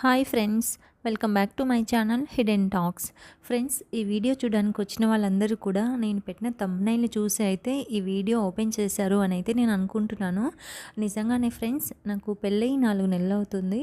Hi friends welcome back to my channel hidden talks friends ఈ video చూడడానికి వచ్చిన వాళ్ళందరూ కూడా నేను పెట్టిన తమ్నైల్ని చూసి అయితే ఈ వీడియో ఓపెన్ చేశారు అని అయితే నేను అనుకుంటున్నాను. నిజంగానే ఫ్రెండ్స్ నాకు పెళ్ళయి నాలుగు నెలలు అవుతుంది.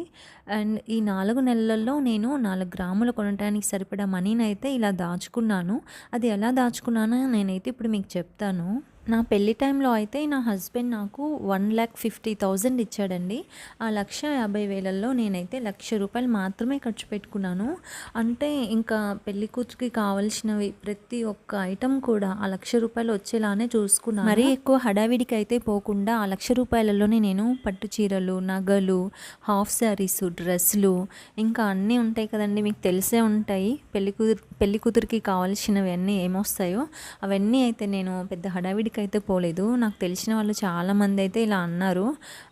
అండ్ ఈ నాలుగు నెలల్లో నేను నాలుగు గ్రాములు కొనడానికి సరిపడా మనీని అయితే ఇలా దాచుకున్నాను. అది ఎలా దాచుకున్నానో నేనైతే ఇప్పుడు మీకు చెప్తాను. నా పెళ్ళి టైంలో అయితే నా హస్బెండ్ నాకు వన్ ల్యాక్ ఫిఫ్టీ థౌజండ్ ఇచ్చాడండి. ఆ లక్ష యాభై వేలల్లో నేనైతే లక్ష రూపాయలు మాత్రమే ఖర్చు పెట్టుకున్నాను. అంటే ఇంకా పెళ్ళి కూతురికి కావాల్సినవి ప్రతి ఒక్క ఐటెం కూడా ఆ లక్ష రూపాయలు వచ్చేలానే చూసుకున్నాను. మరీ ఎక్కువ హడావిడికి అయితే పోకుండా ఆ లక్ష రూపాయలలోనే నేను పట్టు చీరలు నగలు హాఫ్ శారీస్ డ్రెస్సులు ఇంకా అన్నీ ఉంటాయి కదండి మీకు తెలిసే ఉంటాయి. పెళ్ళి కూతురు పెళ్ళి కూతురికి కావాల్సినవన్నీ ఏమొస్తాయో అవన్నీ అయితే నేను పెద్ద హడావిడికి అయితే పోలేదు. నాకు తెలిసిన వాళ్ళు చాలామంది అయితే ఇలా అన్నారు.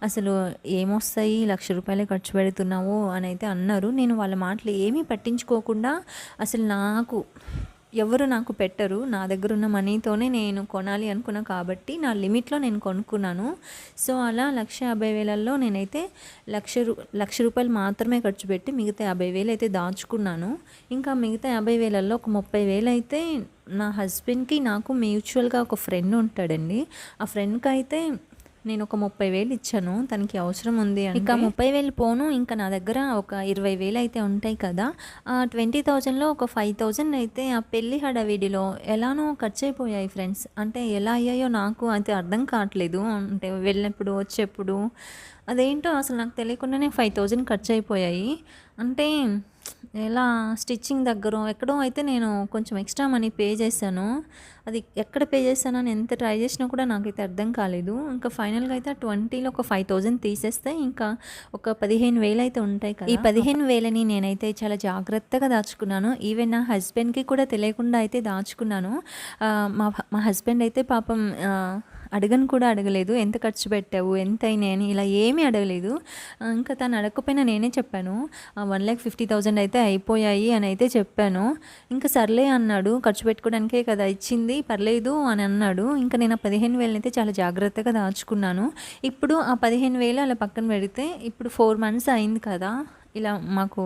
అసలు ఏమొస్తాయి? లక్ష రూపాయలే ఖర్చు పెడుతున్నావు? అని అయితే అన్నారు. నేను వాళ్ళ మాటలు ఏమీ పట్టించుకోకుండా అసలు నాకు ఎవరు నాకు పెట్టరు. నా దగ్గర ఉన్న మనీతోనే నేను కొనాలి అనుకున్నా కాబట్టి నా లిమిట్లో నేను కొనుక్కున్నాను. సో అలా లక్ష యాభై వేలల్లో నేనైతే లక్ష రూ లక్ష రూపాయలు మాత్రమే ఖర్చు పెట్టి మిగతా యాభై వేలు అయితే దాచుకున్నాను. ఇంకా మిగతా యాభై వేలల్లో ఒక ముప్పై వేలు అయితే నా హస్బెండ్కి నాకు మ్యూచువల్గా ఒక ఫ్రెండ్ ఉంటాడండి. ఆ ఫ్రెండ్కి అయితే నేను ఒక ముప్పై వేలు ఇచ్చాను తనకి అవసరం ఉంది అని ఇంకా ముప్పై వేలు పోను ఇంకా నా దగ్గర ఒక ఇరవై వేలు అయితే ఉంటాయి కదా. ఆ ట్వంటీ థౌజండ్లో ఒక ఫైవ్ థౌజండ్ అయితే ఆ పెళ్ళి హడావిడిలో ఎలానో ఖర్చు అయిపోయాయి ఫ్రెండ్స్. అంటే ఎలా అయ్యాయో నాకు అయితే అర్థం కావట్లేదు. అంటే వెళ్ళినప్పుడు వచ్చేప్పుడు అదేంటో అసలు నాకు తెలియకుండానే ఫైవ్ థౌజండ్ ఖర్చు అయిపోయాయి అంటే ఎలా స్టిచ్చింగ్ దగ్గర ఎక్కడో అయితే నేను కొంచెం ఎక్స్ట్రా మనీ పే చేశాను. అది ఎక్కడ పే చేశానని ఎంత ట్రై చేసినా కూడా నాకైతే అర్థం కాలేదు. ఇంకా ఫైనల్గా అయితే ట్వంటీలో ఒక ఫైవ్ థౌజండ్ తీసేస్తే ఇంకా ఒక పదిహేను వేలు అయితే ఉంటాయి కదా. ఈ పదిహేను వేలని నేనైతే చాలా జాగ్రత్తగా దాచుకున్నాను. ఈవెన్ నా హస్బెండ్కి కూడా తెలియకుండా అయితే దాచుకున్నాను. మా మా హస్బెండ్ అయితే పాపం అడగను కూడా అడగలేదు. ఎంత ఖర్చు పెట్టావు? ఎంత అయినాయి అని ఇలా ఏమీ అడగలేదు. ఇంకా తను అడగకపోయినా నేనే చెప్పాను. వన్ ల్యాక్ ఫిఫ్టీ థౌజండ్ అయితే అయిపోయాయి అని అయితే చెప్పాను. ఇంకా సర్లే అన్నాడు. ఖర్చు పెట్టుకోవడానికే కదా ఇచ్చింది. పర్లేదు అని అన్నాడు. ఇంకా నేను ఆ పదిహేను వేలని అయితే చాలా జాగ్రత్తగా దాచుకున్నాను. ఇప్పుడు ఆ పదిహేను వేలు అలా పక్కన పెడితే ఇప్పుడు ఫోర్ మంత్స్ అయింది కదా. ఇలా మాకు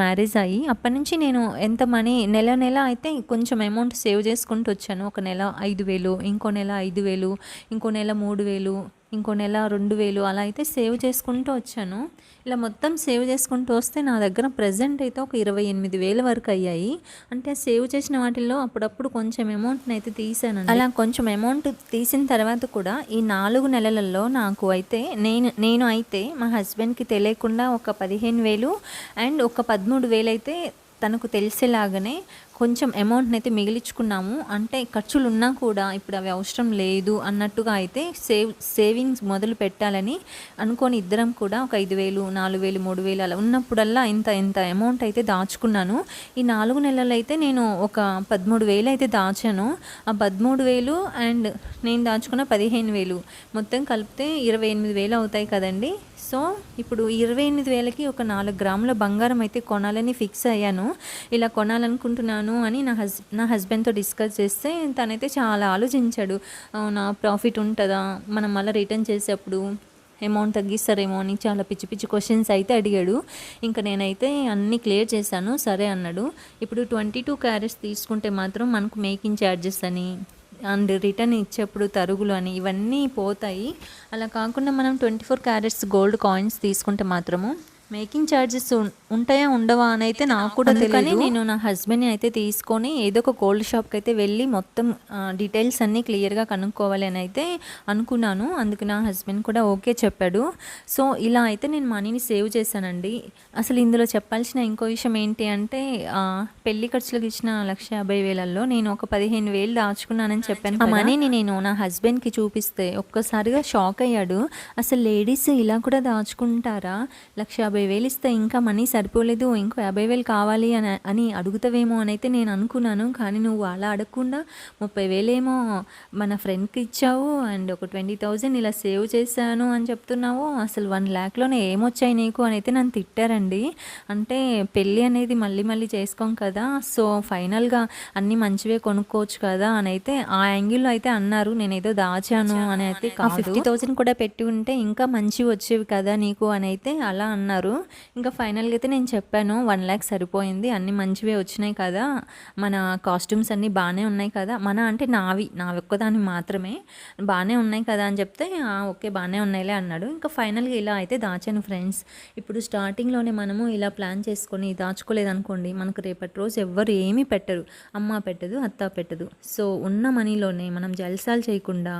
మ్యారేజ్ అయ్యి అప్పటి నుంచి నేను ఎంత మనీ నెల నెల అయితే కొంచెం అమౌంట్ సేవ్ చేసుకుంటూ వచ్చాను. ఒక నెల ఐదు వేలు ఇంకో నెల ఐదు వేలు ఇంకో నెల మూడు వేలు ఇంకో నెల రెండు వేలు అలా అయితే సేవ్ చేసుకుంటూ వచ్చాను. ఇలా మొత్తం సేవ్ చేసుకుంటూ వస్తే నా దగ్గర ప్రజెంట్ అయితే ఒక ఇరవై ఎనిమిది వేల వరకు అయ్యాయి. అంటే సేవ్ చేసిన వాటిల్లో అప్పుడప్పుడు కొంచెం అమౌంట్ని అయితే తీసాను అలా కొంచెం అమౌంట్ తీసిన తర్వాత కూడా ఈ నాలుగు నెలలలో నాకు అయితే నేను నేను అయితే మా హస్బెండ్కి తెలియకుండా ఒక పదిహేను వేలు అండ్ ఒక పదమూడు వేలు అయితే తనకు తెలిసేలాగానే కొంచెం అమౌంట్ని అయితే మిగిలించుకున్నాము. అంటే ఖర్చులు ఉన్నా కూడా ఇప్పుడు అవి అవసరం లేదు అన్నట్టుగా అయితే సేవ్ సేవింగ్స్ మొదలు పెట్టాలని అనుకొని ఇద్దరం కూడా ఒక ఐదు వేలు నాలుగు వేలు మూడు వేలు అలా ఉన్నప్పుడల్లా ఇంత ఇంత అమౌంట్ అయితే దాచుకున్నాను. ఈ నాలుగు నెలలు అయితే నేను ఒక పదమూడు వేలు అయితే దాచాను. ఆ పదమూడు వేలు అండ్ నేను దాచుకున్న పదిహేను వేలు. మొత్తం కలిపితే ఇరవై ఎనిమిది వేలు అవుతాయి కదండి. సో ఇప్పుడు ఇరవై ఎనిమిది వేలకి ఒక నాలుగు గ్రాముల బంగారం అయితే కొనాలని ఫిక్స్ అయ్యాను. ఇలా కొనాలనుకుంటున్నాను అని నా హస్ నా హస్బెండ్తో డిస్కస్ చేస్తే తనైతే చాలా ఆలోచించాడు. నా ప్రాఫిట్ ఉంటుందా? మనం మళ్ళీ రిటర్న్ చేసేప్పుడు అమౌంట్ తగ్గిస్తారేమో అని చాలా పిచ్చి పిచ్చి క్వశ్చన్స్ అయితే అడిగాడు. ఇంకా నేనైతే అన్నీ క్లియర్ చేశాను సరే అన్నాడు. ఇప్పుడు ట్వంటీ టూ క్యారెట్స్ తీసుకుంటే మాత్రం మనకు మేకింగ్ ఛార్జెస్ అని అండ్ రిటర్న్ ఇచ్చేప్పుడు తరుగులు అని ఇవన్నీ పోతాయి. అలా కాకుండా మనం twenty four carats gold coins తీసుకుంటే మాత్రము మేకింగ్ ఛార్జెస్ ఉంటాయా ఉండవా అని అయితే నాకు కూడా తెలియదు నేను నా హస్బెండ్ని అయితే తీసుకొని ఏదో ఒక గోల్డ్ షాప్కి అయితే వెళ్ళి మొత్తం డీటెయిల్స్ అన్నీ క్లియర్గా కనుక్కోవాలి అని అయితే అనుకున్నాను. అందుకు నా హస్బెండ్ కూడా ఓకే చెప్పాడు. సో ఇలా అయితే నేను మనీని సేవ్ చేశానండి. అసలు ఇందులో చెప్పాల్సిన ఇంకో విషయం ఏంటి అంటే పెళ్ళి ఖర్చులకు ఇచ్చిన లక్ష యాభై వేలల్లో నేను ఒక పదిహేను వేలు దాచుకున్నానని చెప్పాను ఆ మనీని నేను నా హస్బెండ్కి చూపిస్తే ఒక్కసారిగా షాక్ అయ్యాడు. అసలు లేడీస్ ఇలా కూడా దాచుకుంటారా? లక్ష యాభై వేలు ఇస్తే ఇంకా మనీ సరిపోలేదు ఇంకో యాభై వేలు కావాలి అని అని అడుగుతావేమో అని అయితే నేను అనుకున్నాను. కానీ నువ్వు అలా అడగకుండా ముప్పై వేలేమో మన ఫ్రెండ్కి ఇచ్చావు అండ్ ఒక ట్వంటీ థౌజండ్ ఇలా సేవ్ చేశాను అని చెప్తున్నావు. అసలు వన్ ల్యాక్లోనే ఏమొచ్చాయి నీకు అని అయితే నన్ను తిట్టారండి. అంటే పెళ్ళి అనేది మళ్ళీ మళ్ళీ చేసుకోం కదా సో ఫైనల్గా అన్నీ మంచివే కొనుక్కోవచ్చు కదా అని అయితే ఆ యాంగిల్లో అయితే అన్నారు. నేను ఏదో దాచాను అని అయితే ఫిఫ్టీ థౌజండ్ కూడా పెట్టి ఉంటే ఇంకా మంచివి వచ్చేవి కదా నీకు అని అయితే అలా అన్నారు. ఇంకా ఫైనల్గా అయితే నేను చెప్పాను వన్ ల్యాక్ సరిపోయింది అన్ని మంచివే వచ్చినాయి కదా మన కాస్ట్యూమ్స్ అన్నీ బాగానే ఉన్నాయి కదా మన అంటే నావి నా ఒక్కదాని మాత్రమే బాగానే ఉన్నాయి కదా అని చెప్తే ఓకే బాగానే ఉన్నాయిలే అన్నాడు. ఇంకా ఫైనల్గా ఇలా అయితే దాచాను ఫ్రెండ్స్. ఇప్పుడు స్టార్టింగ్లోనే మనము ఇలా ప్లాన్ చేసుకొని దాచుకోలేదనుకోండి మనకు రేపటి రోజు ఎవ్వరు ఏమీ పెట్టరు. అమ్మ పెట్టదు అత్త పెట్టదు. సో ఉన్న మనీలోనే మనం జల్సాలు చేయకుండా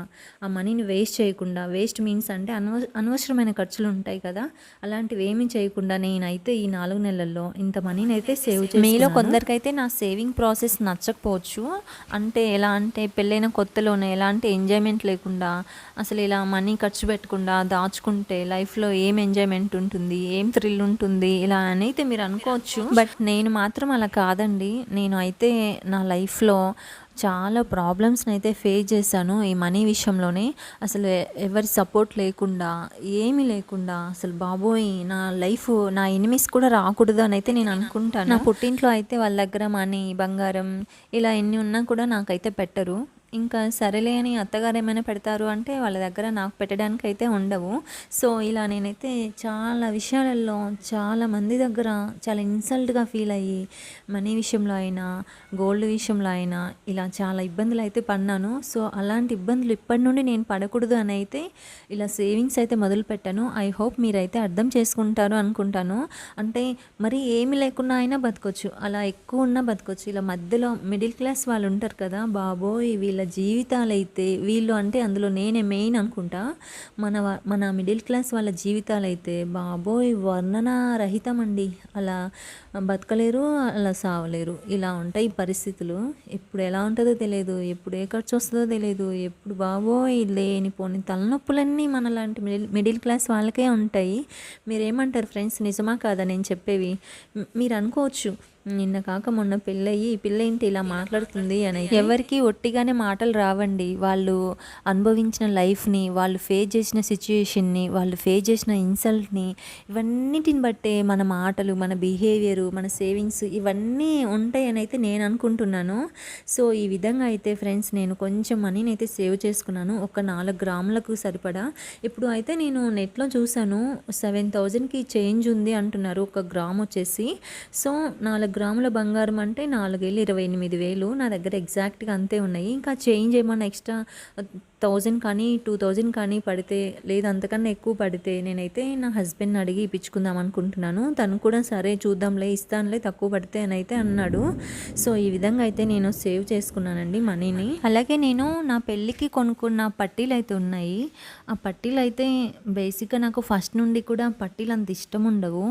ఆ మనీని వేస్ట్ చేయకుండా వేస్ట్ మీన్స్ అంటే అనవ అనవసరమైన ఖర్చులు ఉంటాయి కదా అలాంటివి ఏమీ చేయకుండా నేనైతే ఈ నాలుగు నెలల్లో ఇంత మనీని అయితే సేవ్ చేసి మీలో కొందరికైతే నా సేవింగ్ ప్రాసెస్ నచ్చకపోవచ్చు. అంటే ఎలా అంటే పెళ్ళైన కొత్తలోనే ఎలాంటి ఎంజాయ్మెంట్ లేకుండా అసలు ఇలా మనీ ఖర్చు పెట్టకుండా దాచుకుంటే లైఫ్లో ఏం ఎంజాయ్మెంట్ ఉంటుంది ఏం థ్రిల్ ఉంటుంది ఇలా అని అయితే మీరు అనుకోవచ్చు. బట్ నేను మాత్రం అలా కాదండి. నేను అయితే నా లైఫ్లో చాలా ప్రాబ్లమ్స్ని అయితే ఫేస్ చేశాను ఈ మనీ విషయంలోనే. అసలు ఎవరి సపోర్ట్ లేకుండా ఏమీ లేకుండా అసలు బాబోయ్ నా లైఫ్ నా ఎనిమిస్ కూడా రాకూడదు అని అయితే నేను అనుకుంటాను. నా పుట్టింట్లో అయితే వాళ్ళ దగ్గర మనీ బంగారం ఇలా ఎన్ని ఉన్నా కూడా నాకైతే పెట్టరు. ఇంకా సరేలే అని అత్తగారు ఏమైనా పెడతారు అంటే వాళ్ళ దగ్గర నాకు పెట్టడానికి అయితే ఉండవు. సో ఇలా నేనైతే చాలా విషయాలలో చాలా మంది దగ్గర చాలా ఇన్సల్ట్గా ఫీల్ అయ్యి మనీ విషయంలో అయినా గోల్డ్ విషయంలో అయినా ఇలా చాలా ఇబ్బందులు అయితే పడినాను సో అలాంటి ఇబ్బందులు ఇప్పటి నుండి నేను పడకూడదు అని అయితే ఇలా సేవింగ్స్ అయితే మొదలు పెట్టాను. ఐ హోప్ మీరైతే అర్థం చేసుకుంటారు అనుకుంటాను. అంటే మరి ఏమి లేకున్నా అయినా బతకొచ్చు. అలా ఎక్కువ ఉన్నా బతకొచ్చు. ఇలా మధ్యలో మిడిల్ క్లాస్ వాళ్ళు ఉంటారు కదా బాబోయ్ వీళ్ళ జీవితాలు అయితే వీళ్ళు అంటే అందులో నేనే మెయిన్ అనుకుంటా. మన మన మిడిల్ క్లాస్ వాళ్ళ జీవితాలు అయితే బాబోయ్ వర్ణన రహితం అండి అలా బతకలేరు అలా సావలేరు. ఇలా ఉంటాయి పరిస్థితులు. ఎప్పుడు ఎలా ఉంటుందో తెలియదు ఎప్పుడు ఏ ఖర్చు వస్తుందో తెలియదు ఎప్పుడు బాబోయ్ లేనిపోని తలనొప్పులన్నీ మనలాంటి మిడిల్ మిడిల్ క్లాస్ వాళ్ళకే ఉంటాయి. మీరేమంటారు ఫ్రెండ్స్? నిజమా కాదా నేను చెప్పేవి? మీరు అనుకోవచ్చు నిన్న కాక మొన్న పెళ్ళయి ఈ పిల్ల ఏంటి ఇలా మాట్లాడుతుంది అని. ఎవరికి ఒట్టిగానే మాటలు రావండి. వాళ్ళు అనుభవించిన లైఫ్ని వాళ్ళు ఫేస్ చేసిన సిచ్యుయేషన్ని వాళ్ళు ఫేస్ చేసిన ఇన్సల్ట్ని ఇవన్నిటిని బట్టే మన మాటలు మన బిహేవియర్ మన సేవింగ్స్ ఇవన్నీ ఉంటాయని అయితే నేను అనుకుంటున్నాను. సో ఈ విధంగా అయితే ఫ్రెండ్స్ నేను కొంచెం మనీని అయితే సేవ్ చేసుకున్నాను. ఒక నాలుగు గ్రాములకు సరిపడా. ఇప్పుడు అయితే నేను నెట్లో చూశాను సెవెన్ థౌజండ్కి చేంజ్ ఉంది అంటున్నారు. ఒక గ్రామ్ వచ్చేసి. సో నాలుగు గ్రాముల బంగారం అంటే నాలుగు వేలు ఇరవై ఎనిమిది వేలు నా దగ్గర ఎగ్జాక్ట్గా అంతే ఉన్నాయి. ఇంకా చేంజ్ ఏమన్నా ఎక్స్ట్రా థౌజండ్ కానీ టూ థౌజండ్ కానీ పడితే లేదు అంతకన్నా ఎక్కువ పడితే నేనైతే నా హస్బెండ్ని అడిగి ఇప్పించుకుందాం అనుకుంటున్నాను. తను కూడా సరే చూద్దాంలే ఇస్తానులే తక్కువ పడితే అని అయితే అన్నాడు. సో ఈ విధంగా అయితే నేను సేవ్ చేసుకున్నానండి మనీని. అలాగే నేను నా పెళ్ళికి కొనుక్కున్న పట్టీలు అయితే ఉన్నాయి. ఆ పట్టీలు అయితే బేసిక్గా నాకు ఫస్ట్ నుండి కూడా పట్టీలు అంత ఇష్టం ఉండవు.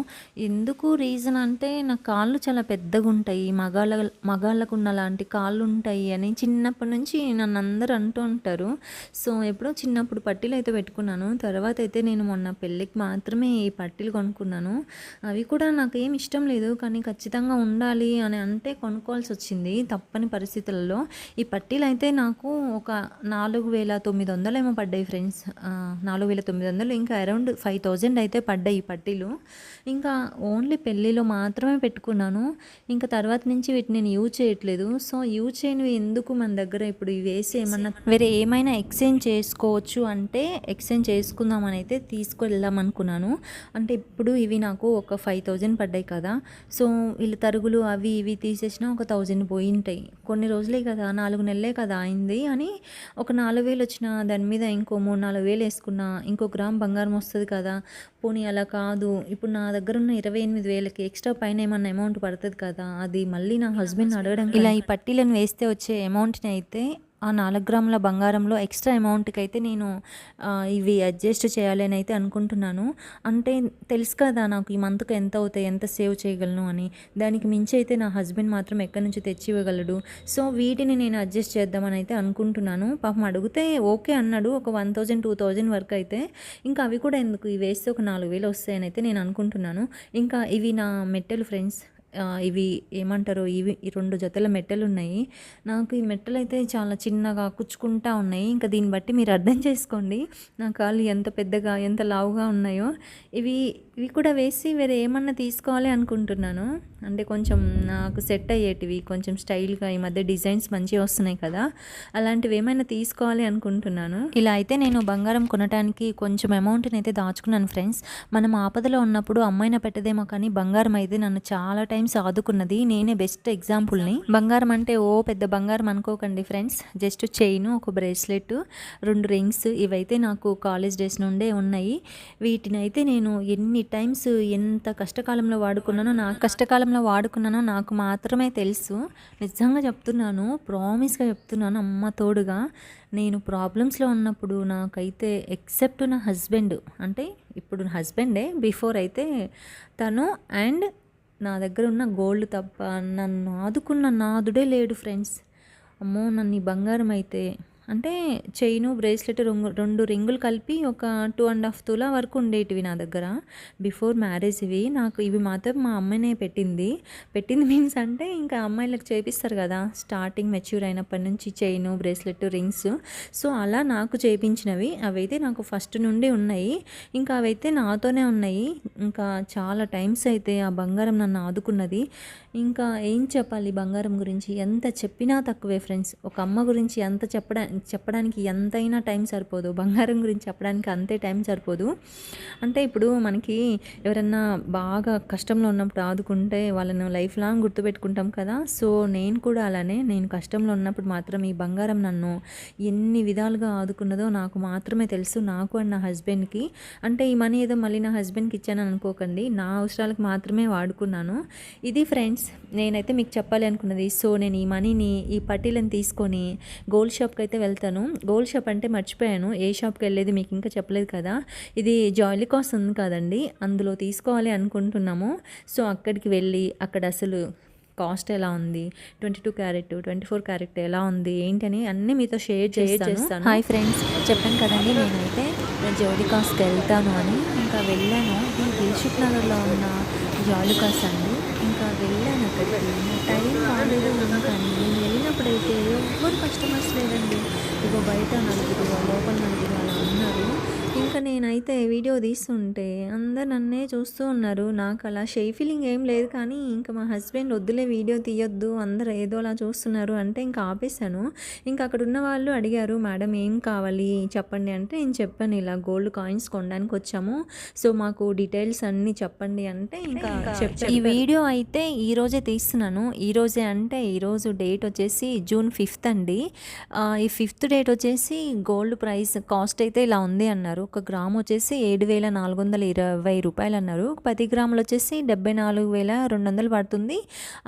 ఎందుకు రీజన్ అంటే నా కాళ్ళు చాలా పెద్దగా ఉంటాయి. మగాళ్ళ మగాళ్ళకు ఉన్న లాంటి కాళ్ళు ఉంటాయి అని చిన్నప్పటి నుంచి నన్ను అందరూ అంటూ ఉంటారు. సో ఎప్పుడో చిన్నప్పుడు పట్టీలు అయితే పెట్టుకున్నాను. తర్వాత అయితే నేను మొన్న పెళ్ళికి మాత్రమే ఈ పట్టీలు కొనుక్కున్నాను. అవి కూడా నాకు ఏం ఇష్టం లేదు కానీ ఖచ్చితంగా ఉండాలి అని అంటే కొనుక్కోవాల్సి వచ్చింది తప్పని పరిస్థితులలో. ఈ పట్టీలు అయితే నాకు ఒక నాలుగు వేల తొమ్మిది వందలు ఏమో పడ్డాయి ఫ్రెండ్స్. నాలుగు వేల తొమ్మిది వందలు ఇంకా అరౌండ్ ఫైవ్ థౌజండ్ అయితే పడ్డాయి ఈ పట్టీలు. ఇంకా ఓన్లీ పెళ్ళిలో మాత్రమే పెట్టుకున్నాను. ఇంకా తర్వాత నుంచి వీటిని నేను యూజ్ చేయట్లేదు. సో యూజ్ చేయనివి ఎందుకు మన దగ్గర? ఇప్పుడు ఇవి వేసి ఏమన్నా వేరే ఏమైనా ఎక్స్చేంజ్ చేసుకోవచ్చు అంటే ఎక్స్చేంజ్ చేసుకుందామని అయితే తీసుకెళ్దాం అనుకున్నాను. అంటే ఇప్పుడు ఇవి నాకు ఒక ఫైవ్ థౌజండ్ పడ్డాయి కదా. సో వీళ్ళు తరుగులు అవి ఇవి తీసేసినా ఒక థౌజండ్ పోయి ఉంటాయి కొన్ని రోజులే కదా నాలుగు నెలలే కదా అయింది అని ఒక నాలుగు వేలు వచ్చిన దాని మీద ఇంకో మూడు నాలుగు వేలు వేసుకున్నా ఇంకో గ్రామ్ బంగారం వస్తుంది కదా. పోనీ అలా కాదు. ఇప్పుడు నా దగ్గర ఉన్న ఇరవై ఎనిమిది వేలకి ఎక్స్ట్రా పైన ఏమన్నా అమౌంట్ పడుతుంది కదా అది మళ్ళీ నా హస్బెండ్ అడగడం ఇలా ఈ పట్టీలను వేస్తే వచ్చే అమౌంట్ని అయితే ఆ నాలుగు గ్రాముల బంగారంలో ఎక్స్ట్రా అమౌంట్కి అయితే నేను ఇవి అడ్జస్ట్ చేయాలి అని అయితే అనుకుంటున్నాను. అంటే తెలుసు కదా నాకు ఈ మంత్కి ఎంత అవుతాయి ఎంత సేవ్ చేయగలను అని. దానికి మించి అయితే నా హస్బెండ్ మాత్రం ఎక్కడి నుంచి తెచ్చి ఇవ్వగలడు. సో వీటిని నేను అడ్జస్ట్ చేద్దామని అయితే అనుకుంటున్నాను. పాపం అడిగితే ఓకే అన్నాడు ఒక వన్ థౌజండ్ టూ థౌజండ్ వరకు అయితే. ఇంకా అవి కూడా ఎందుకు? ఇవి వేస్తే ఒక నాలుగు వేలు వస్తాయని అయితే నేను అనుకుంటున్నాను. ఇంకా ఇవి నా మెట్టెలు ఫ్రెండ్స్ ఇవి ఏమంటారు? ఇవి ఈ రెండు జతల మెట్టలు ఉన్నాయి నాకు ఈ మెట్టలు అయితే చాలా చిన్నగా కుచ్చుకుంటా ఉన్నాయి. ఇంకా దీన్ని బట్టి మీరు అర్థం చేసుకోండి. నా కాళ్ళు ఎంత పెద్దగా ఎంత లావుగా ఉన్నాయో. ఇవి ఇవి కూడా వేసి వేరే ఏమన్నా తీసుకోవాలి అనుకుంటున్నాను. అంటే కొంచెం నాకు సెట్ అయ్యేటివి కొంచెం స్టైల్గా ఈ మధ్య డిజైన్స్ మంచిగా వస్తున్నాయి కదా. అలాంటివి ఏమైనా తీసుకోవాలి అనుకుంటున్నాను. ఇలా అయితే నేను బంగారం కొనడానికి కొంచెం అమౌంట్ని అయితే దాచుకున్నాను ఫ్రెండ్స్. మనం ఆపదలో ఉన్నప్పుడు అమ్మాయిన పెట్టదేమో కానీ బంగారం అయితే నన్ను చాలా టైం టైమ్స్ ఆదుకున్నది నేనే బెస్ట్ ఎగ్జాంపుల్ని బంగారం అంటే ఓ పెద్ద బంగారం అనుకోకండి ఫ్రెండ్స్ జస్ట్ చైన్ ఒక బ్రేస్లెట్ రెండు రింగ్స్ ఇవైతే నాకు కాలేజ్ డేస్ నుండే ఉన్నాయి. వీటిని అయితే నేను ఎన్ని టైమ్స్ ఎంత కష్టకాలంలో వాడుకున్నానో నా కష్టకాలంలో వాడుకున్నానో నాకు మాత్రమే తెలుసు. నిజంగా చెప్తున్నాను ప్రామిస్గా చెప్తున్నాను అమ్మ తోడుగా. నేను ప్రాబ్లమ్స్లో ఉన్నప్పుడు నాకైతే ఎక్సెప్ట్ నా హస్బెండ్ అంటే ఇప్పుడు హస్బెండే బిఫోర్ అయితే తను అండ్ నా దగ్గర ఉన్న గోల్డ్ తప్ప నన్ను ఆదుకున్న నాదుడే లేడు ఫ్రెండ్స్. అమ్మో నన్ను ఈ బంగారం అయితే అంటే చైను బ్రేస్లెట్ రెండు రెండు రింగులు కలిపి ఒక టూ అండ్ హాఫ్ తులా వరకు ఉండేటివి నా దగ్గర. బిఫోర్ మ్యారేజ్ ఇవి. నాకు ఇవి మాత్రం మా అమ్మనే పెట్టింది. పెట్టింది మీన్స్ అంటే ఇంకా అమ్మాయిలకు చేపిస్తారు కదా. స్టార్టింగ్ మెచ్యూర్ అయినప్పటి నుంచి చైను బ్రేస్లెట్ రింగ్స్. సో అలా నాకు చేపించినవి. అవైతే నాకు ఫస్ట్ నుండి ఉన్నాయి. ఇంకా అవైతే నాతోనే ఉన్నాయి. ఇంకా చాలా టైమ్స్ అయితే ఆ బంగారం నన్ను ఆదుకున్నది. ఇంకా ఏం చెప్పాలి బంగారం గురించి? ఎంత చెప్పినా తక్కువే ఫ్రెండ్స్ ఒక అమ్మ గురించి ఎంత చెప్పడా చెప్పడానికి ఎంతైనా టైం సరిపోదు. బంగారం గురించి చెప్పడానికి అంతే టైం సరిపోదు. అంటే ఇప్పుడు మనకి ఎవరన్నా బాగా కష్టంలో ఉన్నప్పుడు ఆదుకుంటే వాళ్ళను లైఫ్ లాంగ్ గుర్తుపెట్టుకుంటాం కదా. సో నేను కూడా అలానే నేను కష్టంలో ఉన్నప్పుడు మాత్రం ఈ బంగారం నన్ను ఎన్ని విధాలుగా ఆదుకున్నదో నాకు మాత్రమే తెలుసు. నాకు అండ్ నా హస్బెండ్కి. అంటే ఈ మనీ ఏదో మళ్ళీ నా హస్బెండ్కి ఇచ్చాను అనుకోకండి. నా అవసరాలకు మాత్రమే వాడుకున్నాను. ఇది ఫ్రెండ్స్ నేనైతే మీకు చెప్పాలి అనుకున్నది. సో నేను ఈ మనీని ఈ పట్టీలను తీసుకొని గోల్డ్ షాప్కి అయితే వెళ్తాను. గోల్డ్ షాప్ అంటే మర్చిపోయాను. ఏ షాప్కి వెళ్ళేది మీకు ఇంకా చెప్పలేదు కదా? ఇది జాయిలీ కాస్ట్ ఉంది కదండి. అందులో తీసుకోవాలి అనుకుంటున్నాము. సో అక్కడికి వెళ్ళి అక్కడ అసలు కాస్ట్ ఎలా ఉంది? Twenty two carat twenty four carat ఎలా ఉంది? ఏంటని అన్నీ మీతో షేర్ చేస్తాను. Hi friends. చెప్పాను కదండి నేనైతే జోలికాస్కి వెళ్తాను అని. ఇంకా వెళ్ళాను. దిల్షుక్ నగర్లో ఉన్న జాలికాస్ అండి. ఇంకా వెళ్ళాను అక్కడికి. టైం బాగాలేదు కానీ నేను ఎవ్వరు కస్టమర్స్ లేదండి ఇగో బయట నలుగురు లోపల నలుగురు ఇంకా నేనైతే వీడియో తీస్తుంటే అందరు నన్నే చూస్తూ ఉన్నారు. నాకు అలా షై ఫీలింగ్ ఏం లేదు కానీ ఇంకా మా హస్బెండ్ వద్దులే వీడియో తీయొద్దు అందరు ఏదో అలా చూస్తున్నారు అంటే ఇంకా ఆపేశాను. ఇంకా అక్కడ ఉన్న వాళ్ళు అడిగారు మేడం ఏం కావాలి? చెప్పండి అంటే నేను చెప్పాను ఇలా గోల్డ్ కాయిన్స్ కొనడానికి వచ్చాము. సో మాకు డీటెయిల్స్ అన్నీ చెప్పండి అంటే ఇంకా ఈ వీడియో అయితే ఈ రోజే తీస్తున్నాను. ఈ రోజే అంటే ఈరోజు డేట్ వచ్చేసి జూన్ ఫిఫ్త్ అండి. ఈ ఫిఫ్త్ డేట్ వచ్చేసి గోల్డ్ ప్రైస్ కాస్ట్ అయితే ఇలా ఉంది అన్నారు. ఒక గ్రామ్ వచ్చేసి ఏడు వేల నాలుగు వందల ఇరవై రూపాయలు అన్నారు. పది గ్రాములు వచ్చేసి డెబ్బై నాలుగు వేల రెండు వందలు పడుతుంది.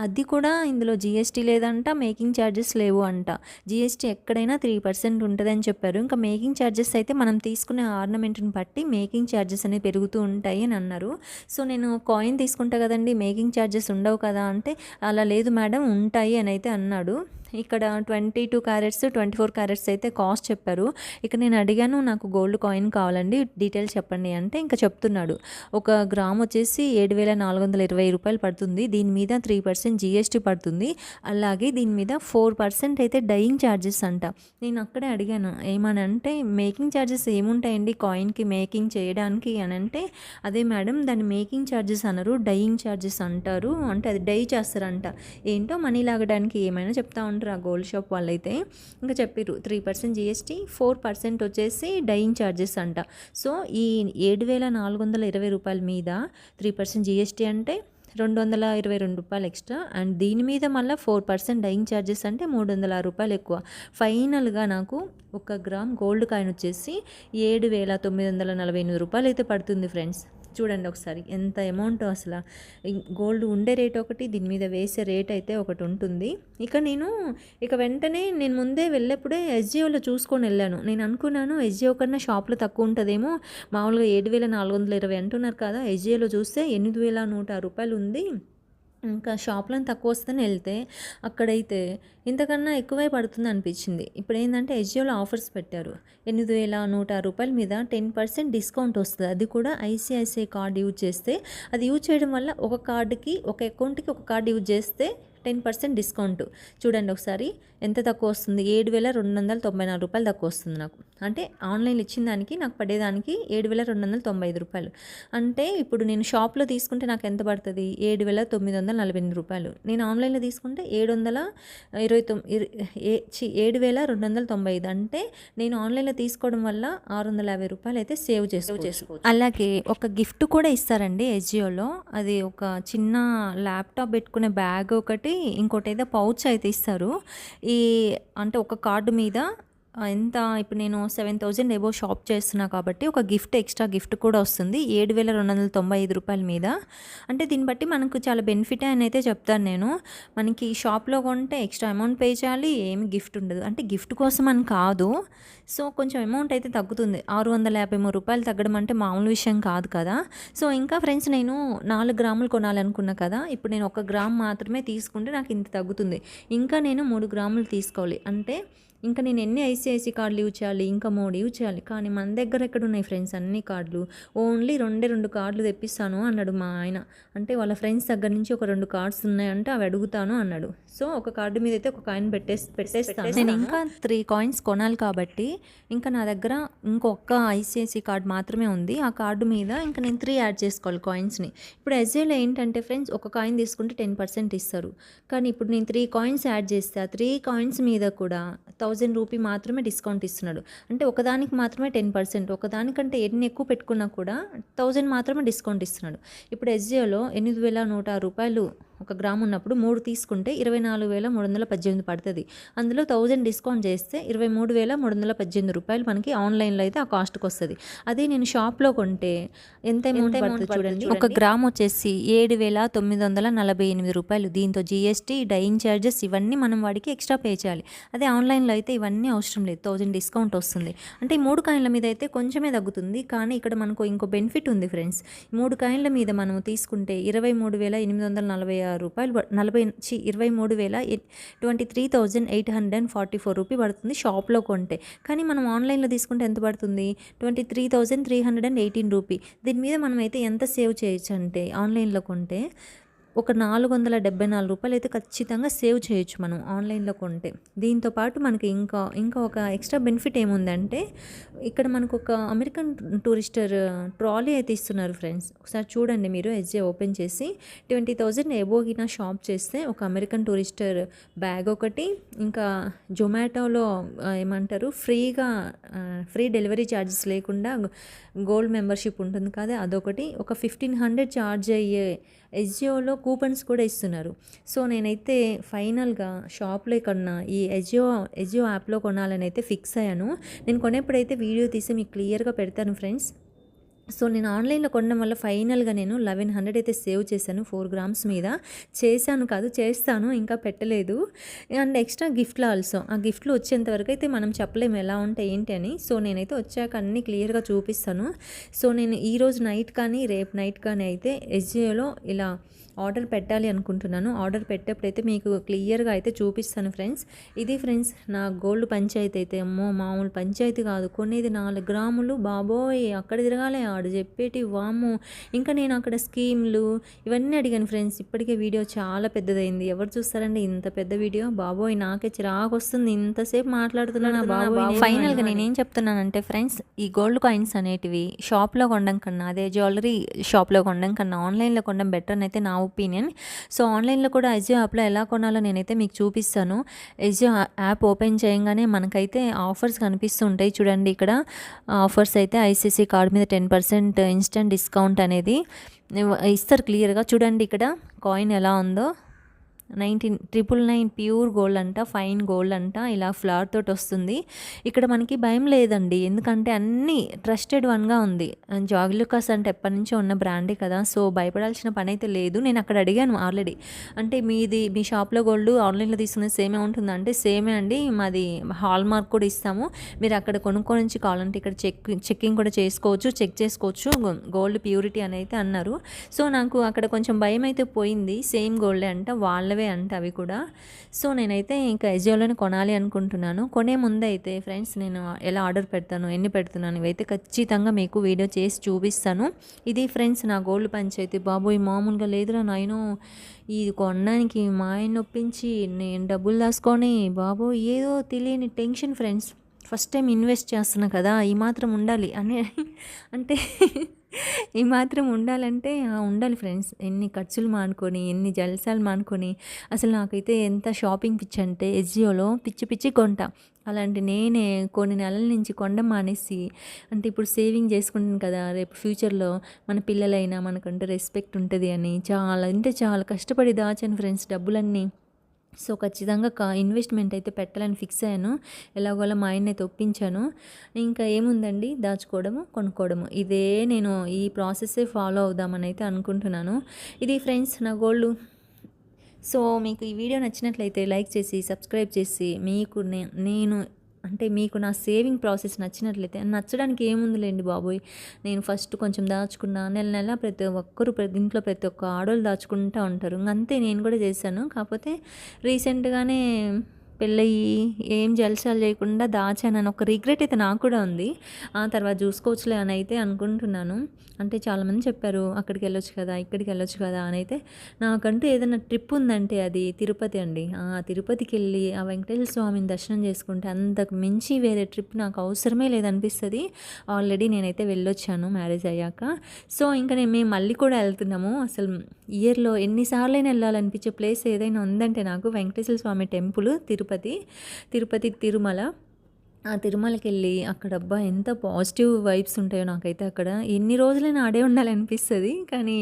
అది కూడా ఇందులో జిఎస్టీ లేదంట మేకింగ్ ఛార్జెస్ లేవు అంట. జిఎస్టీ ఎక్కడైనా త్రీ పర్సెంట్ ఉంటుందని చెప్పారు. ఇంకా మేకింగ్ ఛార్జెస్ అయితే మనం తీసుకునే ఆర్నమెంట్ని బట్టి మేకింగ్ ఛార్జెస్ అనేవి పెరుగుతూ ఉంటాయి అని అన్నారు. సో నేను కాయిన్ తీసుకుంటా కదండి మేకింగ్ ఛార్జెస్ ఉండవు కదా అంటే అలా లేదు మేడం ఉంటాయి అని అయితే అన్నాడు. ఇక్కడ twenty two carats twenty four carats అయితే కాస్ట్ చెప్పారు. ఇక నేను అడిగాను నాకు గోల్డ్ కాయిన్ కావాలండి డీటెయిల్స్ చెప్పండి అంటే ఇంకా చెప్తున్నాడు. ఒక గ్రామ్ వచ్చేసి ఏడు వేల నాలుగు వందల ఇరవై రూపాయలు పడుతుంది. దీని మీద త్రీ పర్సెంట్ జిఎస్టీ పడుతుంది. అలాగే దీని మీద ఫోర్ పర్సెంట్ అయితే డయింగ్ ఛార్జెస్ అంట. నేను అక్కడే అడిగాను ఏమనంటే మేకింగ్ ఛార్జెస్ ఏముంటాయండి కాయిన్కి మేకింగ్ చేయడానికి అని అంటే అదే మేడం దాన్ని మేకింగ్ ఛార్జెస్ అనరు డయింగ్ ఛార్జెస్ అంటారు. అంటే అది డై చేస్తారంట. ఏంటో మనీ లాగడానికి ఏమైనా చెప్తా ఉంటారు? ఆ గోల్డ్ షాప్ వాళ్ళైతే. ఇంకా చెప్పారు three percent GST four percent వచ్చేసి డైయింగ్ ఛార్జెస్ అంట. సో ఈ ఏడు వేల నాలుగు వందల ఇరవై రూపాయల మీద త్రీ పర్సెంట్ జిఎస్టీ అంటే రెండు వందల ఇరవై రెండు రూపాయలు ఎక్స్ట్రా. అండ్ దీని మీద మళ్ళీ ఫోర్ పర్సెంట్ డైయింగ్ ఛార్జెస్ అంటే మూడు వందల ఆరు రూపాయలు ఎక్కువ. ఫైనల్గా నాకు ఒక గ్రామ్ గోల్డ్ కాయిన్ వచ్చేసి ఏడు వేల తొమ్మిది వందల నలభై ఎనిమిది రూపాయలు అయితే పడుతుంది ఫ్రెండ్స్. చూడండి ఒకసారి ఎంత అమౌంట్ అసలు? గోల్డ్ ఉండే రేట్ ఒకటి దీని మీద వేసే రేట్ అయితే ఒకటి ఉంటుంది. ఇక నేను ఇక వెంటనే నేను ముందే వెళ్ళేప్పుడే ఎస్జిఓలో చూసుకొని వెళ్ళాను. నేను అనుకున్నాను ఎస్జిఓ కన్నా షాప్లో తక్కువ ఉంటుందేమో. మామూలుగా ఏడు వేల నాలుగు వందల ఇరవై అంటున్నారు కదా ఎస్జిఓలో చూస్తే ఎనిమిది వేల నూట రూపాయలు ఉంది. ఇంకా షాప్లో తక్కువ వస్తుందని వెళ్తే అక్కడైతే ఇంతకన్నా ఎక్కువే పడుతుంది అనిపించింది. ఇప్పుడు ఏంటంటే ఎజియోలో ఆఫర్స్ పెట్టారు. ఎనిమిది వేల నూట రూపాయల మీద టెన్ పర్సెంట్ డిస్కౌంట్ వస్తుంది. అది కూడా ఐసిఐసిఐ కార్డు యూజ్ చేస్తే అది యూజ్ చేయడం వల్ల ఒక కార్డుకి ఒక అకౌంట్కి ఒక కార్డు యూజ్ చేస్తే టెన్ పర్సెంట్ డిస్కౌంట్. చూడండి ఒకసారి ఎంత తక్కువ వస్తుంది? ఏడు వేల రెండు వందల తొంభై నాలుగు రూపాయలు తక్కువ వస్తుంది నాకు. అంటే ఆన్లైన్లో ఇచ్చిన దానికి నాకు పడేదానికి ఏడు వేల రెండు వందల తొంభై ఐదు రూపాయలు. అంటే ఇప్పుడు నేను షాప్లో తీసుకుంటే నాకు ఎంత పడుతుంది? ఏడు వేల తొమ్మిది వందల నలభై ఎనిమిది రూపాయలు. నేను ఆన్లైన్లో తీసుకుంటే ఏడు వందల ఇరవై తొమ్మిది ఏడు వేల రెండు వందల తొంభై ఐదు. అంటే నేను ఆన్లైన్లో తీసుకోవడం వల్ల ఆరు వందల యాభై రూపాయలు అయితే సేవ్ చేసుకో చేసుకోవచ్చు. అలాగే ఒక గిఫ్ట్ కూడా ఇస్తారండి ఎజియోలో. అది ఒక చిన్న ల్యాప్టాప్ పెట్టుకునే బ్యాగ్ ఒకటి ఇంకోటి ఏదో పౌచ్ అయితే ఇస్తారు. ఈ అంటే ఒక కార్డు మీద ఎంత ఇప్పుడు నేను సెవెన్ థౌజండ్ ఏబో షాప్ చేస్తున్నా కాబట్టి ఒక గిఫ్ట్ ఎక్స్ట్రా గిఫ్ట్ కూడా వస్తుంది. ఏడు వేల రెండు వందల తొంభై ఐదు రూపాయల మీద. అంటే దీన్ని బట్టి మనకు చాలా బెనిఫిట్ అని అయితే చెప్తాను నేను. మనకి షాప్లో కొంటే ఎక్స్ట్రా అమౌంట్ పే చేయాలి ఏమి గిఫ్ట్ ఉండదు. అంటే గిఫ్ట్ కోసం అని కాదు. సో కొంచెం అమౌంట్ అయితే తగ్గుతుంది. ఆరు వందల యాభై మూడు రూపాయలు తగ్గడం అంటే మామూలు విషయం కాదు కదా. సో ఇంకా ఫ్రెండ్స్ నేను నాలుగు గ్రాములు కొనాలనుకున్నా కదా. ఇప్పుడు నేను ఒక గ్రామ్ మాత్రమే తీసుకుంటే నాకు ఇంత తగ్గుతుంది. ఇంకా నేను మూడు గ్రాములు తీసుకోవాలి. అంటే ఇంకా నేను ఎన్ని ఐసిఐసి కార్డులు యూజ్ చేయాలి? ఇంకా మూడు యూజ్ చేయాలి. కానీ మన దగ్గర ఎక్కడ ఉన్నాయి ఫ్రెండ్స్? అన్ని కార్డులు. ఓన్లీ రెండే రెండు కార్డులు తెప్పిస్తాను అన్నాడు మా ఆయన. అంటే వాళ్ళ ఫ్రెండ్స్ దగ్గర నుంచి ఒక రెండు కార్డ్స్ ఉన్నాయంటే అవి అడుగుతాను అన్నాడు. సో ఒక కార్డు మీద అయితే ఒక కాయిన్ పెట్టేసి పెట్టేస్తాను. నేను ఇంకా త్రీ కాయిన్స్ కొనాలి కాబట్టి ఇంకా నా దగ్గర ఇంకొక ఐసిఐసి కార్డు మాత్రమే ఉంది. ఆ కార్డు మీద ఇంకా నేను త్రీ యాడ్ చేసుకోవాలి కాయిన్స్ని. ఇప్పుడు ఎస్ఏలో ఏంటంటే ఫ్రెండ్స్ ఒక కాయిన్ తీసుకుంటే టెన్ పర్సెంట్ ఇస్తారు. కానీ ఇప్పుడు నేను త్రీ కాయిన్స్ యాడ్ చేస్తే ఆ త్రీ కాయిన్స్ మీద కూడా థౌజండ్ థౌజండ్ రూపీ మాత్రమే డిస్కౌంట్ ఇస్తున్నాడు. అంటే ఒకదానికి మాత్రమే టెన్ పర్సెంట్ ఒకదానికంటే ఎన్ని ఎక్కువ పెట్టుకున్నా కూడా థౌజండ్ మాత్రమే డిస్కౌంట్ ఇస్తున్నాడు. ఇప్పుడు ఎస్జియోలో ఎనిమిది వేల నూట రూపాయలు ఒక గ్రామ్ ఉన్నప్పుడు మూడు తీసుకుంటే ఇరవై నాలుగు వేల మూడు వందల పద్దెనిమిది పడుతుంది. అందులో థౌజండ్ డిస్కౌంట్ చేస్తే ఇరవై మూడు వేల మూడు వందల పద్దెనిమిది రూపాయలు మనకి ఆన్లైన్లో అయితే ఆ కాస్ట్కి వస్తుంది అదే నేను షాప్లో కొంటే ఎంత అమౌంట్ చూడండి. ఒక గ్రామ్ వచ్చేసి ఏడు వేల తొమ్మిది వందల నలభై ఎనిమిది రూపాయలు. దీంతో జిఎస్టీ డైయింగ్ ఛార్జెస్ ఇవన్నీ మనం వాడికి ఎక్స్ట్రా పే చేయాలి. అదే ఆన్లైన్లో అయితే ఇవన్నీ అవసరం లేదు. థౌజండ్ డిస్కౌంట్ వస్తుంది. అంటే ఈ మూడు కాయిన్ల మీద అయితే కొంచెమే తగ్గుతుంది. కానీ ఇక్కడ మనకు ఇంకో బెనిఫిట్ ఉంది ఫ్రెండ్స్ మూడు కాయిన్ల మీద మనం తీసుకుంటే ఇరవై మూడు వేల ఎనిమిది వందల నలభై ఆరు రూపాయలు నలభై నుంచి ఇరవై మూడు వేల twenty three thousand eight hundred and forty four rupee పడుతుంది షాప్లో కొంటే. కానీ మనం ఆన్లైన్లో తీసుకుంటే ఎంత పడుతుంది? Twenty three thousand three hundred and eighteen rupee. దీని మీద మనం అయితే ఎంత సేవ్ చేయొచ్చు అంటే ఆన్లైన్లో కొంటే ఒక నాలుగు వందల డెబ్బై నాలుగు రూపాయలు అయితే ఖచ్చితంగా సేవ్ చేయొచ్చు మనం ఆన్లైన్లో కొంటే. దీంతో పాటు మనకి ఇంకా ఇంకా ఒక ఎక్స్ట్రా బెనిఫిట్ ఏముందంటే ఇక్కడ మనకు ఒక అమెరికన్ టూరిస్టర్ ట్రాలీ అయితే ఇస్తున్నారు ఫ్రెండ్స్. ఒకసారి చూడండి మీరు ఎస్జే ఓపెన్ చేసి ట్వంటీ థౌజండ్ ఎబోగిన షాప్ చేస్తే ఒక అమెరికన్ టూరిస్టర్ బ్యాగ్ ఒకటి ఇంకా జొమాటోలో ఏమంటారు ఫ్రీగా ఫ్రీ డెలివరీ ఛార్జెస్ లేకుండా గోల్డ్ మెంబర్షిప్ ఉంటుంది కదా అదొకటి. ఒక ఫిఫ్టీన్ హండ్రెడ్ ఛార్జ్ అయ్యే ఎస్జియోలో కూపన్స్ కూడా ఇస్తున్నారు. సో నేనైతే ఫైనల్గా షాప్లో కన్నా ఈ ఎజియో ఎజియో యాప్లో కొనాలని అయితే ఫిక్స్ అయ్యాను. నేను కొనేప్పుడైతే వీడియో తీసి మీకు క్లియర్గా పెడతాను ఫ్రెండ్స్. సో నేను ఆన్లైన్లో కొనడం వల్ల ఫైనల్గా నేను లెవెన్ హండ్రెడ్ అయితే సేవ్ చేశాను ఫోర్ గ్రామ్స్ మీద. చేశాను కాదు చేస్తాను ఇంకా పెట్టలేదు. అండ్ ఎక్స్ట్రా గిఫ్ట్లు ఆల్సో. ఆ గిఫ్ట్లు వచ్చేంతవరకు అయితే మనం చెప్పలేము ఎలా ఉంటాయి ఏంటి అని. సో నేనైతే వచ్చాక అన్నీ క్లియర్గా చూపిస్తాను. సో నేను ఈరోజు నైట్ కానీ రేపు నైట్ కానీ అయితే ఎస్జియోలో ఇలా ఆర్డర్ పెట్టాలి అనుకుంటున్నాను. ఆర్డర్ పెట్టేప్పుడైతే మీకు క్లియర్గా అయితే చూపిస్తాను ఫ్రెండ్స్. ఇది ఫ్రెండ్స్ నా గోల్డ్ పంచాయతీ అయితే. అమ్మో మామూలు పంచాయతీ కాదు. కొనేది నాలుగు గ్రాములు. బాబోయ్ అక్కడ తిరగాలి ఆడు చెప్పేటి వాము ఇంకా నేను అక్కడ స్కీమ్లు ఇవన్నీ అడిగాను ఫ్రెండ్స్. ఇప్పటికే వీడియో చాలా పెద్దదైంది. ఎవరు చూస్తారండి? ఇంత పెద్ద వీడియో? బాబోయ్ నాకే చిరాకు వస్తుంది ఇంతసేపు మాట్లాడుతున్నాను బాబోయ్? ఫైనల్గా నేనేం చెప్తున్నానంటే ఫ్రెండ్స్ ఈ గోల్డ్ కాయిన్స్ అనేటివి షాప్లో కొనడం కన్నా అదే జ్యువెలరీ షాప్లో కొనడం కన్నా ఆన్లైన్లో కొనడం బెటర్ అని అయితే నా ఒపీనియన్ సో ఆన్లైన్లో కూడా ఎజియో యాప్లో ఎలా కొనాలో నేనైతే మీకు చూపిస్తాను. ఎజియో యాప్ ఓపెన్ చేయగానే మనకైతే ఆఫర్స్ కనిపిస్తుంటాయి చూడండి ఇక్కడ. ఆఫర్స్ అయితే ఐసీసీ కార్డ్ మీద టెన్ పర్సెంట్ ఇన్స్టెంట్ డిస్కౌంట్ అనేది ఇస్తారు క్లియర్గా చూడండి ఇక్కడ కాయిన్ ఎలా ఉందో. Nineteen triple nine pure gold అంట ఫైన్ గోల్డ్ అంట ఇలా ఫ్లవర్ తోటి వస్తుంది. ఇక్కడ మనకి భయం లేదండి. ఎందుకంటే అన్నీ ట్రస్టెడ్ వన్గా ఉంది. జాగ్లుకాస్ అంటే ఎప్పటి నుంచో ఉన్న బ్రాండే కదా. సో భయపడాల్సిన పని అయితే లేదు. నేను అక్కడ అడిగాను ఆల్రెడీ. అంటే మీది మీ షాప్లో గోల్డ్ ఆన్లైన్లో తీసుకునే సేమే ఉంటుందంటే సేమే అండి. మాది హాల్ మార్క్ కూడా ఇస్తాము. మీరు అక్కడ కొనుక్కో నుంచి కావాలంటే ఇక్కడ చెక్ చెక్కింగ్ కూడా చేసుకోవచ్చు చెక్ చేసుకోవచ్చు. గోల్డ్ ప్యూరిటీ అని అయితే అన్నారు. సో నాకు అక్కడ కొంచెం భయం అయితే పోయింది. సేమ్ గోల్డే అంట. వాళ్ళవే అంట అవి కూడా. సో నేనైతే ఇంకా ఎజియోలోనే కొనాలి అనుకుంటున్నాను. కొనే ముందైతే ఫ్రెండ్స్ నేను ఎలా ఆర్డర్ పెడతాను ఎన్ని పెడుతున్నాను ఇవైతే ఖచ్చితంగా మీకు వీడియో చేసి చూపిస్తాను. ఇది ఫ్రెండ్స్ నా గోల్డ్ పంచాయతీ. బాబు ఈ మామూలుగా లేదురా నాయను. ఇది కొనడానికి మా ఆయన ఒప్పించి నేను డబ్బులు దాసుకొని బాబు ఏదో తెలియని tension friends. First time invest చేస్తున్నా కదా ఈ మాత్రం ఉండాలి అని. అంటే ఈ మాత్రం ఉండాలంటే ఉండాలి ఫ్రెండ్స్. ఎన్ని ఖర్చులు మానుకొని ఎన్ని జల్సాలు మానుకొని అసలు నాకైతే ఎంత షాపింగ్ పిచ్చి అంటే ఎస్జియోలో పిచ్చి పిచ్చి కొంట. అలాంటి నేనే కొన్ని నెలల నుంచి కొండ మానేసి అంటే ఇప్పుడు సేవింగ్ చేసుకుంటాను కదా రేపు ఫ్యూచర్లో మన పిల్లలైనా మనకంటే రెస్పెక్ట్ ఉంటుంది అని చాలా అంటే చాలా కష్టపడి దాచాను ఫ్రెండ్స్ డబ్బులన్నీ. సో ఖచ్చితంగా ఇన్వెస్ట్మెంట్ అయితే పెట్టాలని ఫిక్స్ అయ్యాను. ఎలాగోలా మా ఆయన అయితే ఒప్పించాను. ఇంకా ఏముందండి? దాచుకోవడము కొనుక్కోవడము. ఇదే నేను ఈ ప్రాసెస్సే ఫాలో అవుదామని అయితే అనుకుంటున్నాను. ఇది ఫ్రెండ్స్ నా గోల్డ్. సో మీకు ఈ వీడియో నచ్చినట్లయితే లైక్ చేసి సబ్స్క్రైబ్ చేసి మీకు నేను అంటే మీకు నా సేవింగ్ ప్రాసెస్ నచ్చినట్లయితే నచ్చడానికి ఏముందిలేండి బాబోయ్. నేను ఫస్ట్ కొంచెం దాచుకున్నా నెల నెల ప్రతి ఒక్కరు ప్రతి ఇంట్లో ప్రతి ఒక్క ఆడోళ్ళు దాచుకుంటూ ఉంటారు. అంతే నేను కూడా చేశాను. కాకపోతే రీసెంట్గానే పెళ్ళయి ఏం జలసాలు చేయకుండా దాచానని ఒక రిగ్రెట్ అయితే నాకు కూడా ఉంది. ఆ తర్వాత చూసుకోవచ్చులే అని అయితే అనుకుంటున్నాను. అంటే చాలామంది చెప్పారు అక్కడికి వెళ్ళొచ్చు కదా ఇక్కడికి వెళ్ళొచ్చు కదా అని అయితే. నాకంటూ ఏదైనా ట్రిప్ ఉందంటే అది తిరుపతి అండి. ఆ తిరుపతికి వెళ్ళి ఆ వెంకటేశ్వర స్వామిని దర్శనం చేసుకుంటే అంతకు మించి వేరే ట్రిప్ నాకు అవసరమే లేదనిపిస్తుంది. ఆల్రెడీ నేనైతే వెళ్ళొచ్చాను మ్యారేజ్ అయ్యాక. సో ఇంకా నేను మేము మళ్ళీ కూడా వెళ్తున్నాము. అసలు ఇయర్లో ఎన్నిసార్లైనా వెళ్ళాలనిపించే ప్లేస్ ఏదైనా ఉందంటే నాకు వెంకటేశ్వర స్వామి టెంపుల్ తిరుపతి తిరుపతి తిరుపతి తిరుమల. ఆ తిరుమలకి వెళ్ళి అక్కడ అబ్బా ఎంత పాజిటివ్ వైబ్స్ ఉంటాయో నాకైతే అక్కడ. ఎన్ని రోజులైనా ఆడే ఉండాలనిపిస్తుంది కానీ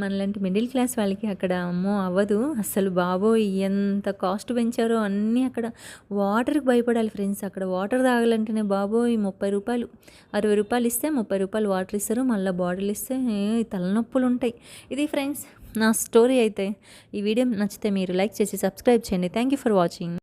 మనలాంటి మిడిల్ క్లాస్ వాళ్ళకి అక్కడ అమ్మో అవ్వదు. అసలు బాబోయ్ ఎంత కాస్ట్ పెంచారో అన్నీ అక్కడ వాటర్కి భయపడాలి ఫ్రెండ్స్. అక్కడ వాటర్ తాగాలంటేనే బాబోయ్ ముప్పై రూపాయలు. అరవై రూపాయలు ఇస్తే ముప్పై రూపాయలు వాటర్ ఇస్తారు మళ్ళీ బాటిల్ ఇస్తే తలనొప్పులు ఉంటాయి. ఇది ఫ్రెండ్స్ నా స్టోరీ అయితే. ఈ వీడియో నచ్చితే మీరు లైక్ చేసి సబ్స్క్రైబ్ చేయండి. Thank you for watching.